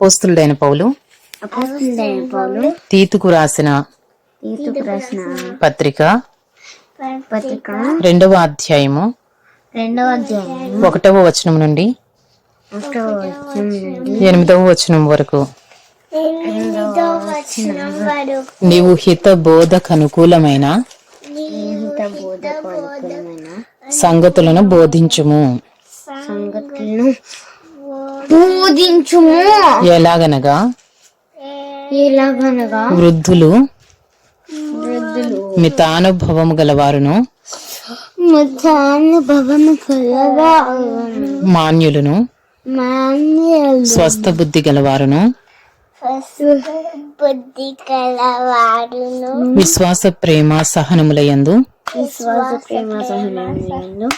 అపోస్తులుడైన పౌలు అపోస్తులైన పౌలు తీతుకు రాసిన పత్రిక పత్రిక రెండవ అధ్యాయము ఒకటవ వచనం నుండి ఎనిమిదవ వచనం వరకు. నీవు హిత బోధకు అనుకూలమైన స్నేహిత బోధకు అనుకూలమైన సంగతులను బోధించుము. సంగతులను బోధించుము ఎలాగనగా? ఎలాగనగా? వృద్ధులు. వృద్ధులు. మితానుభవము గలవారును. మాన్యులను. మాన్యులు. స్వస్థ బుద్ధి గలవారును. బుద్ధి కలవారును విశ్వాస ప్రేమ సహనములయందు విశ్వాస ప్రేమ సహనంలో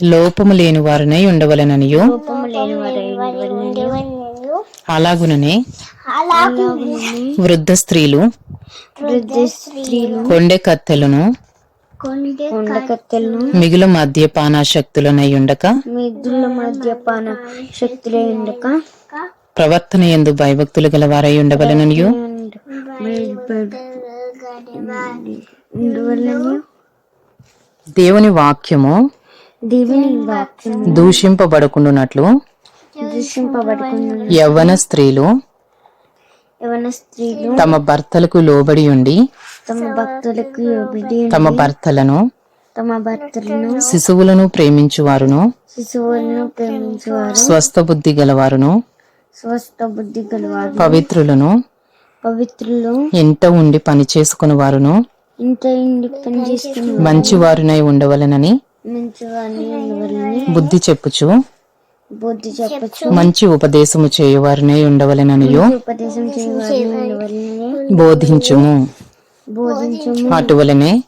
లోపము లేని వారునై ఉండవలననియు. వారు అలాగుననే వృద్ధ స్త్రీలు కొండె కత్తెలను మిగులు మద్యపానాశక్తులనై ఉండక మిద్దుల మద్యపాన శక్తులే ఉండక ప్రవర్తన ఎందు భయభక్తులు గలవారై ఉండవలననియు. ఉండవలని దేవుని వాక్యము దేవుని వాక్యం దూషింపబడకుండునట్లు దూషింపబడుకున్న యవ్వన స్త్రీలు యవన స్త్రీలు తమ భర్తలకు లోబడి ఉండి తమ భక్తులకు తమ భర్తలను తమ భర్తలను శిశువులను ప్రేమించువారును శిశువులను ప్రేమించేవారు స్వస్థ బుద్ధి గలవారును స్వస్థ బుద్ధి గలవారు పవిత్రులను పవిత్రులు ఇంట ఉండి పని చేసుకుని వారును ఇండి పనిచేస్తున్న మంచివారునై ఉండవలనని మంచి వారిని ఉండవాలని బుద్ధి చెప్పుచు. బుద్ధి చెప్పచ్చు మంచి ఉపదేశము చేయువారునై ఉండవలననియు. ఉపదేశం బోధించుము. బోధించము. అటువలనే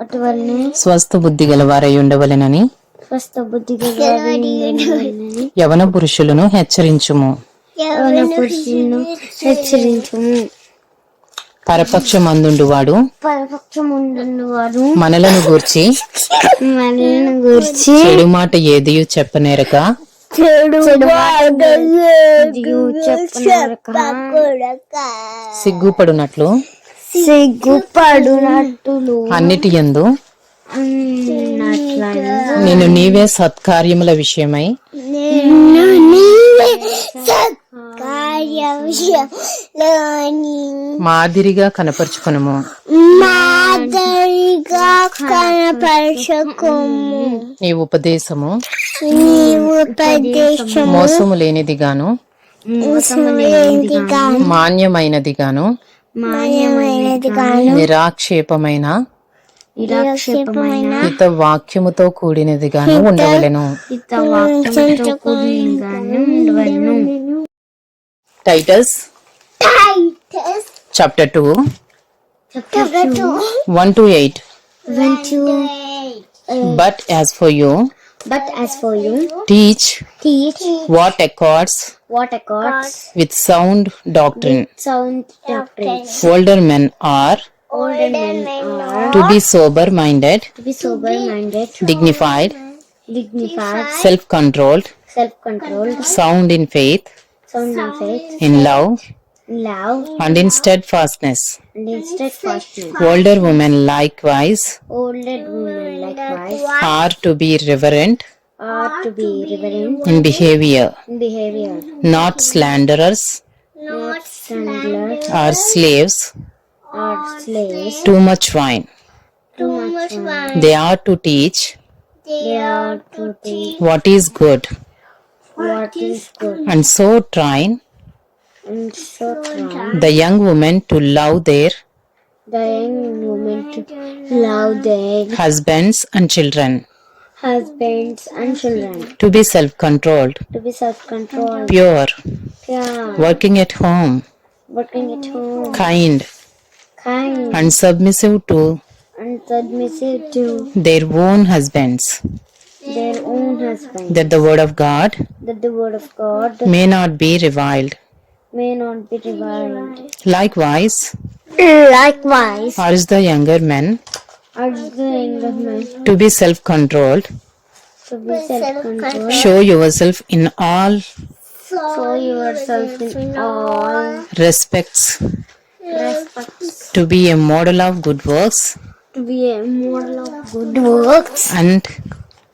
అటువలనే స్వస్థ బుద్ధి గలవారై ఉండవలెనని. స్వస్థ బుద్ధి యవన పురుషులను హెచ్చరించుము. యవన పురుషులను హెచ్చరించము. పరపక్షమందుండువాడు. పరపక్షం వారు మనలను గూర్చి మనల్ని గురించి. చెడు మాట ఏదియు చెప్పనేరక? చెడు సిగ్గుపడునట్లు? సిగ్గుపడునట్టులు అన్నిటి అన్నట్లని నేను నీవే సత్కార్యముల విషయమై నిన్ను మాదిరిగా కనపరుచుకునుము. మాదిరిగా కనపరచకుము. నీ ఉపదేశము నీ ఉపదేశం మోసము లేనిదిగాను మాన్యమైనదిగాను మాయమైనదిగా నిరాక్షేపమైన హిత వాక్యముతో కూడినదిగాను ఉండవలెను. హిత chapter 2 chapter 2 1 to 8 1 to 8 but as for you but as for you teach teach what accords what accords with sound doctrine. with sound doctrine. Older men are older men are to be sober minded to be sober minded dignified dignified. self controlled self controlled sound in faith sound in faith in love love, and in steadfastness and in steadfastness. older women likewise. Older women likewise. Are to be reverent. Are to be reverent. In behavior. In behavior, not slanderers. Not slanderers. Or slaves. Or slaves. too much wine. Too much wine. they are to teach. They are to teach. What is good. What is good. And so train. and so try the young women to love their the young women to love their husbands and children. husbands and children, to be self controlled to be self-controlled, pure. Pure, working at home. Working at home, kind. Kind, and submissive to and submissive to their own husbands. their own husband, that the word of god that the word of God may not be reviled may not be reviled. likewise. Likewise, urge the younger men? Urge the younger men. To be self controlled to be self-controlled, show yourself in all show yourself in all respects, respects. To be a model of good works, to be a model of good works. And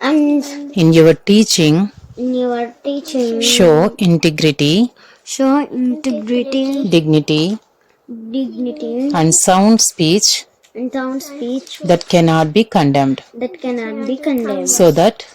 and in your teaching in your teaching. show integrity, show integrity, dignity, dignity, and sound speech and sound speech that cannot be condemned, that cannot be condemned, so that